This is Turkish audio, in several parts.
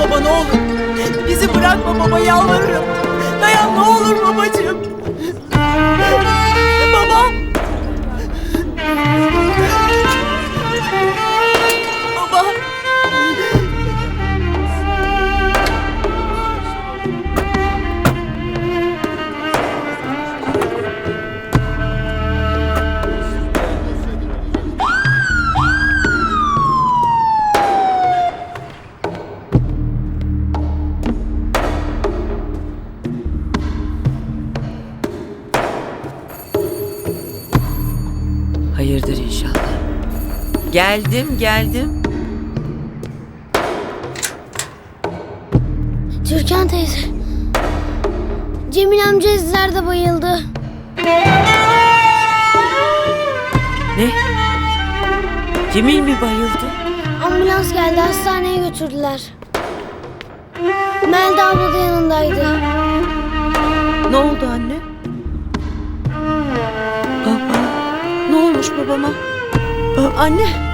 baba ne olur. Bizi bırakma baba yalvarırım. Dayan ne olur babacığım. Geldim geldim. Türkan teyze. Cemil amca izlerde bayıldı. Ne? Cemil mi bayıldı? Ambulans geldi hastaneye götürdüler. Melda abla da yanındaydı. Ne oldu anne? Baba. Ne olmuş babama? Aa, anne.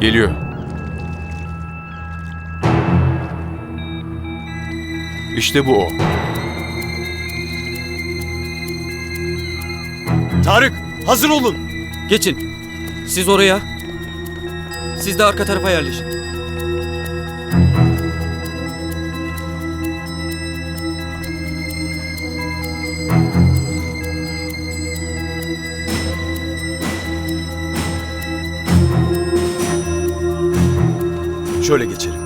Geliyor. İşte bu o. Tarık hazır olun. Geçin. Siz oraya. Siz de arka tarafa yerleşin. Şöyle geçelim.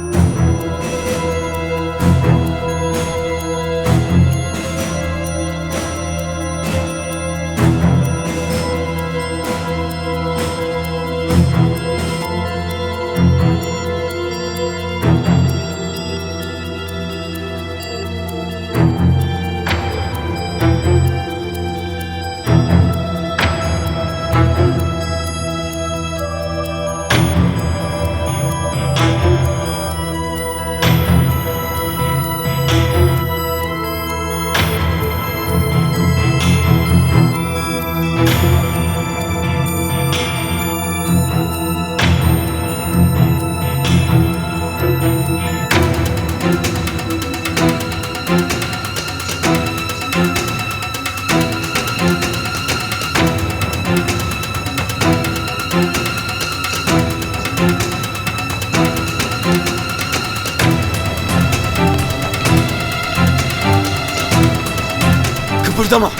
Kıpırdama.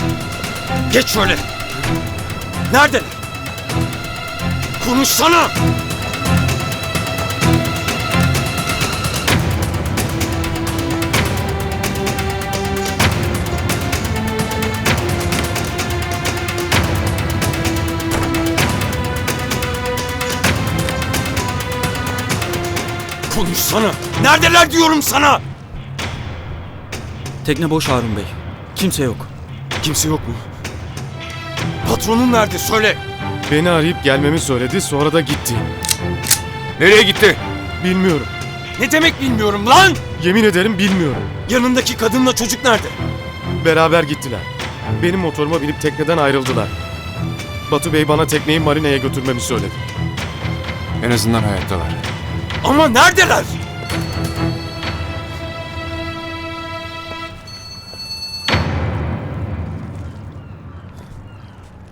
Geç şöyle. Nerede? Konuşsana. Konuşsana. Neredeler diyorum sana. Tekne boş Harun Bey. Kimse yok. Kimse yok mu? Patronun nerede söyle. Beni arayıp gelmemi söyledi sonra da gitti. Nereye gitti? Bilmiyorum. Ne demek bilmiyorum lan. Yemin ederim bilmiyorum. Yanındaki kadınla çocuk nerede? Beraber gittiler. Benim motoruma binip tekneden ayrıldılar. Batu Bey bana tekneyi marineye götürmemi söyledi. En azından hayattalar. Ama neredeler?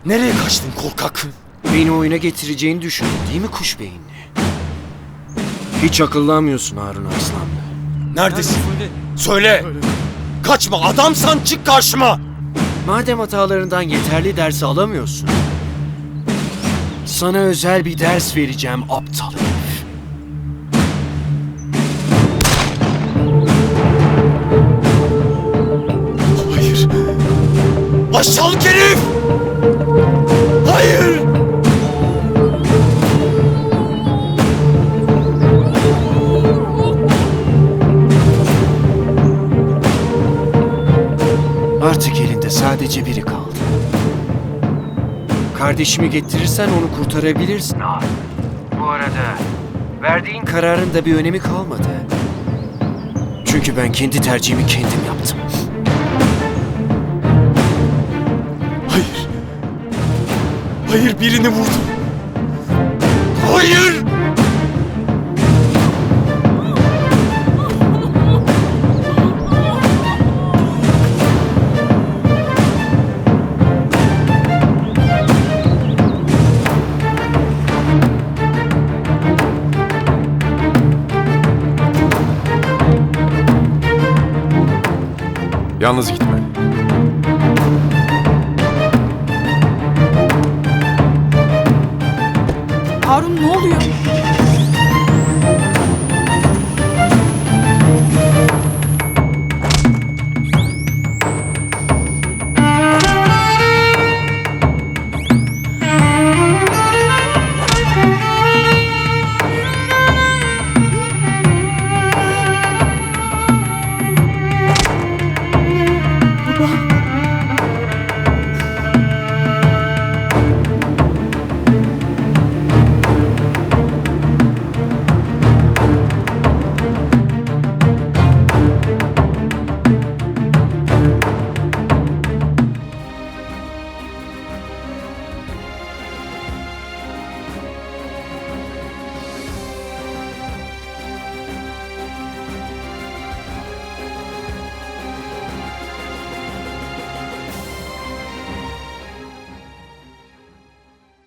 Nereye kaçtın korkak? Beni oyuna getireceğini düşündün değil mi kuş beyinli? Hiç akıllanmıyorsun Harun Arslan. Neredesin? Söyle. Söyle. Kaçma adamsan çık karşıma. Madem hatalarından yeterli dersi alamıyorsun. Sana özel bir ders vereceğim aptal. Hayır. Aşağılık herif. Artık elinde sadece biri kaldı. Kardeşimi getirirsen onu kurtarabilirsin. Bu arada verdiğin kararın da bir önemi kalmadı. Çünkü ben kendi tercihimi kendim yaptım. Hayır. Hayır birini vurdum. Yalnız gitme. Harun ne oluyor?